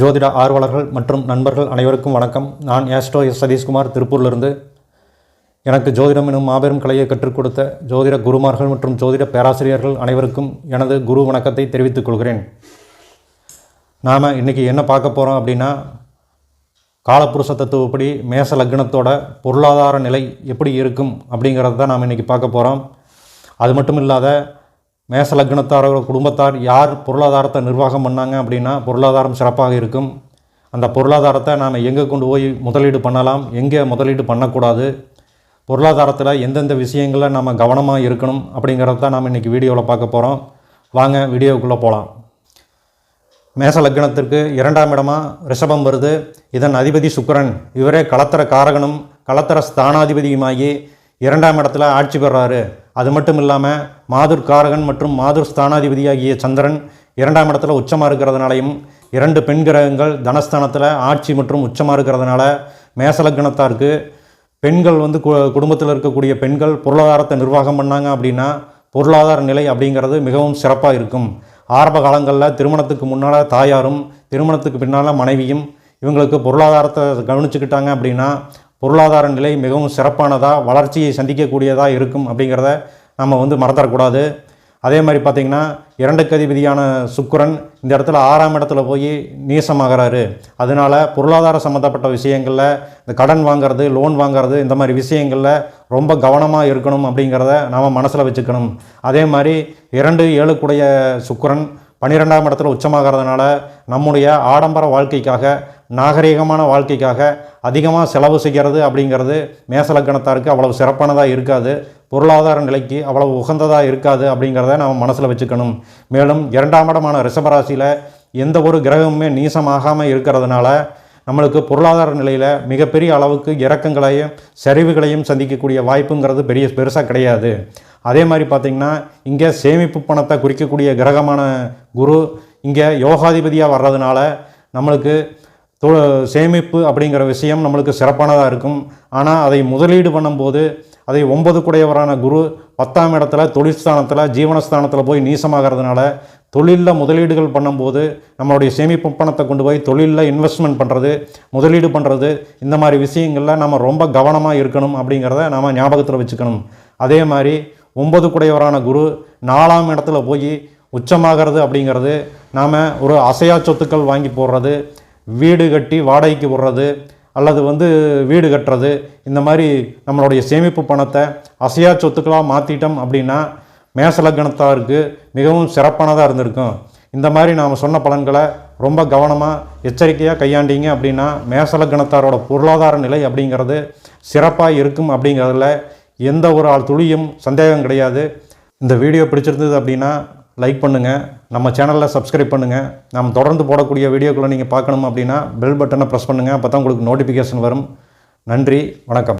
ஜோதிட ஆர்வலர்கள் மற்றும் நண்பர்கள் அனைவருக்கும் வணக்கம். நான் ஏஸ்ட்ரோ எஸ் சதீஷ்குமார் திருப்பூர்லேருந்து. எனக்கு ஜோதிடம் எனும் மாபெரும் கலையை கற்றுக் கொடுத்த ஜோதிட குருமார்கள் மற்றும் ஜோதிட பேராசிரியர்கள் அனைவருக்கும் எனது குரு வணக்கத்தை தெரிவித்துக் கொள்கிறேன். நாம் இன்றைக்கி என்ன பார்க்க போகிறோம் அப்படின்னா காலப்புருஷ தத்துவப்படி மேச லக்னத்தோட பொருளாதார நிலை எப்படி இருக்கும் அப்படிங்கிறத தான் நாம் இன்றைக்கி பார்க்க போகிறோம் அது மட்டும் இல்லாத மேச லக்னத்தாரோட குடும்பத்தார் யார் பொருளாதாரத்தை நிர்வாகம் பண்ணாங்க அப்படின்னா பொருளாதாரம் சிறப்பாக இருக்கும். அந்த பொருளாதாரத்தை நாம் எங்கே கொண்டு போய் முதலீடு பண்ணலாம் எங்கே முதலீடு பண்ணக்கூடாது பொருளாதாரத்தில் எந்தெந்த விஷயங்களில் நம்ம கவனமாக இருக்கணும் அப்படிங்கிறத தான் நாம் இன்றைக்கி வீடியோவில் பார்க்க போகிறோம் வாங்க வீடியோக்குள்ளே போகலாம் மேச லக்னத்திற்கு இரண்டாம் இடமாக ரிஷபம் வருது. இதன் அதிபதி சுக்கிரன் இவரே களத்திர காரகனும் களத்திர ஸ்தானாதிபதியுமாகி இரண்டாம் இடத்துல ஆட்சி பெறாரு. அது மட்டும் இல்லாமல் மாதுர் காரகன் மற்றும் மாதுர் ஸ்தானாதிபதியாகிய சந்திரன் இரண்டாம் இடத்துல உச்சமாக இருக்கிறதுனாலையும் இரண்டு பெண் கிரகங்கள் தனஸ்தானத்தில் ஆட்சி மற்றும் உச்சமாக இருக்கிறதுனால மேசலக்கணத்தாருக்கு பெண்கள் வந்து கு குடும்பத்தில் இருக்கக்கூடிய பெண்கள் பொருளாதாரத்தை நிர்வாகம் பண்ணாங்க அப்படின்னா பொருளாதார நிலை அப்படிங்கிறது மிகவும் சிறப்பாக இருக்கும். ஆரம்ப காலங்களில் திருமணத்துக்கு முன்னால் தாயாரும் திருமணத்துக்கு பின்னால் மனைவியும் இவங்களுக்கு பொருளாதாரத்தை கவனிச்சுக்கிட்டாங்க அப்படின்னா பொருளாதார நிலை மிகவும் சிறப்பானதாக வளர்ச்சியை சந்திக்கக்கூடியதாக இருக்கும் அப்படிங்கிறத நம்ம வந்து மறந்துடக்கூடாது அதே மாதிரி பார்த்திங்கன்னா இரண்டுக்கு அதிபதியான சுக்கரன் இந்த இடத்துல ஆறாம் இடத்துல போய் நீசமாகிறாரு. அதனால பொருளாதார சம்மந்தப்பட்ட விஷயங்களில் இந்த கடன் வாங்குறது லோன் வாங்குறது இந்த மாதிரி விஷயங்களில் ரொம்ப கவனமாக இருக்கணும் அப்படிங்கிறத நாம் மனசில் வச்சுக்கணும். அதே மாதிரி இரண்டு ஏழுக்குடைய சுக்கரன் பன்னிரெண்டாம் இடத்துல உச்சமாகிறதுனால நம்முடைய ஆடம்பர வாழ்க்கைக்காக நாகரிகமான வாழ்க்கைக்காக அதிகமாக செலவு செய்கிறது அப்படிங்கிறது மேசலக்கணத்தாருக்கு அவ்வளவு சிறப்பானதாக இருக்காது. பொருளாதார நிலைக்கு அவ்வளவு உகந்ததாக இருக்காது அப்படிங்கிறத நம்ம மனசில் வச்சுக்கணும். மேலும் இரண்டாம் இடமான ரிஷபராசியில் எந்த ஒரு கிரகமுமே நீசமாகாமல் இருக்கிறதுனால நம்மளுக்கு பொருளாதார நிலையில் மிகப்பெரிய அளவுக்கு இறக்கங்களையும் சரிவுகளையும் சந்திக்கக்கூடிய வாய்ப்புங்கிறது பெரிய பெருசாக கிடையாது. அதே மாதிரி பார்த்திங்கன்னா இங்கே சேமிப்பு பணத்தை குறிக்கக்கூடிய கிரகமான குரு இங்கே யோகாதிபதியாக வர்றதுனால நம்மளுக்கு தொ சேமிப்பு அப்படிங்கிற விஷயம் நம்மளுக்கு சிறப்பானதாக இருக்கும். ஆனால் அதை முதலீடு பண்ணும்போது அதை ஒன்பது குடையவரான குரு பத்தாம் இடத்துல தொழிற்ஸ்தானத்தில் ஜீவனஸ்தானத்தில் போய் நீசமாகிறதுனால தொழிலில் முதலீடுகள் பண்ணும்போது நம்மளுடைய சேமிப்பு பணத்தை கொண்டு போய் தொழிலில் இன்வெஸ்ட்மெண்ட் பண்ணுறது முதலீடு பண்ணுறது இந்த மாதிரி விஷயங்களில் நம்ம ரொம்ப கவனமாக இருக்கணும் அப்படிங்கிறத நாம் ஞாபகத்தில் வச்சுக்கணும். அதே மாதிரி ஒன்பது குடையவரான குரு நாலாம் இடத்துல போய் உச்சமாகிறது அப்படிங்கிறது நாம் ஒரு அசையா சொத்துக்கள் வாங்கி போடுறது வீடு கட்டி வாடகைக்கு விடுறது அல்லது வந்து வீடு கட்டுறது இந்த மாதிரி நம்மளுடைய சேமிப்பு பணத்தை அசையா சொத்துக்களாக மாற்றிட்டோம் அப்படின்னா மேசலக்கணத்தாருக்கு மிகவும் சிறப்பானதாக இருந்திருக்கும். இந்த மாதிரி நாம் சொன்ன பலன்களை ரொம்ப கவனமாக எச்சரிக்கையாக கையாண்டீங்க அப்படின்னா மேசலக்கணத்தாரோட பொருளாதார நிலை அப்படிங்கிறது சிறப்பாக இருக்கும் அப்படிங்கிறதுல எந்த ஒரு ஆள் துளியும் சந்தேகம் கிடையாது. இந்த வீடியோ பிடிச்சிருந்தது அப்படின்னா லைக் பண்ணுங்கள் நம்ம சேனலில் சப்ஸ்கிரைப் பண்ணுங்கள் நம்ம தொடர்ந்து போடக்கூடிய வீடியோக்களை நீங்கள் பார்க்கணும் அப்படின்னா பெல் பட்டனை ப்ரெஸ் பண்ணுங்கள் அப்போ தான் உங்களுக்கு நோட்டிஃபிகேஷன் வரும். நன்றி. வணக்கம்.